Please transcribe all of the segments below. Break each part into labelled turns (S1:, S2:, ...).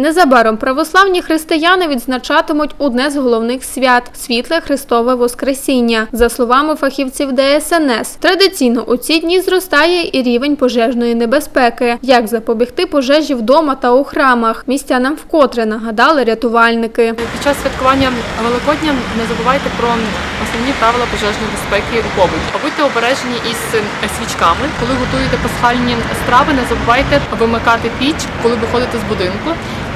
S1: Незабаром православні християни відзначатимуть одне з головних свят світле Христове Воскресіння. За словами фахівців ДСНС, традиційно у ці дні зростає і рівень пожежної небезпеки. Як запобігти пожежі вдома та у храмах? Містянам вкотре нагадали рятувальники.
S2: Під час святкування Великодня не забувайте про основні правила пожежної безпеки у побуті. Будьте обережні із свічками. Коли готуєте пасхальні страви, не забувайте вимикати піч, коли виходите з будинку.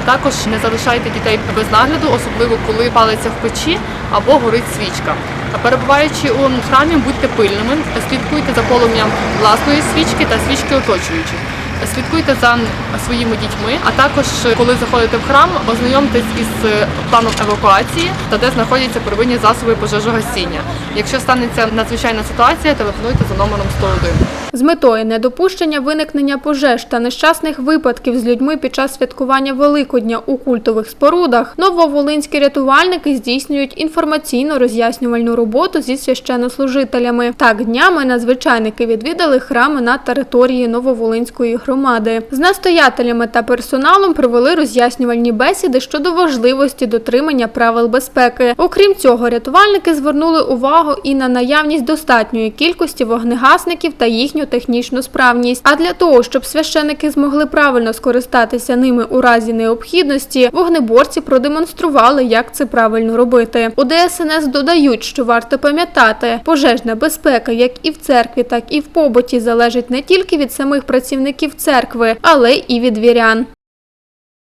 S2: Також не залишайте дітей без нагляду, особливо коли палиться в печі або горить свічка. Перебуваючи у храмі, будьте пильними, слідкуйте за полум'ям власної свічки та свічки оточуючих. Слідкуйте за своїми дітьми, а також коли заходите в храм, ознайомтесь із планом евакуації та де знаходяться первинні засоби пожежогасіння. Якщо станеться надзвичайна ситуація, телефонуйте за номером 101.
S1: З метою недопущення виникнення пожеж та нещасних випадків з людьми під час святкування Великодня у культових спорудах, нововолинські рятувальники здійснюють інформаційно-роз'яснювальну роботу зі священнослужителями. Так, днями надзвичайники відвідали храми на території Нововолинської громади. З настоятелями та персоналом провели роз'яснювальні бесіди щодо важливості дотримання правил безпеки. Окрім цього, рятувальники звернули увагу і на наявність достатньої кількості вогнегасників та їхню технічну справність. А для того, щоб священики змогли правильно скористатися ними у разі необхідності, вогнеборці продемонстрували, як це правильно робити. У ДСНС додають, що варто пам'ятати, пожежна безпека, як і в церкві, так і в побуті, залежить не тільки від самих працівників церкви, але і від вірян.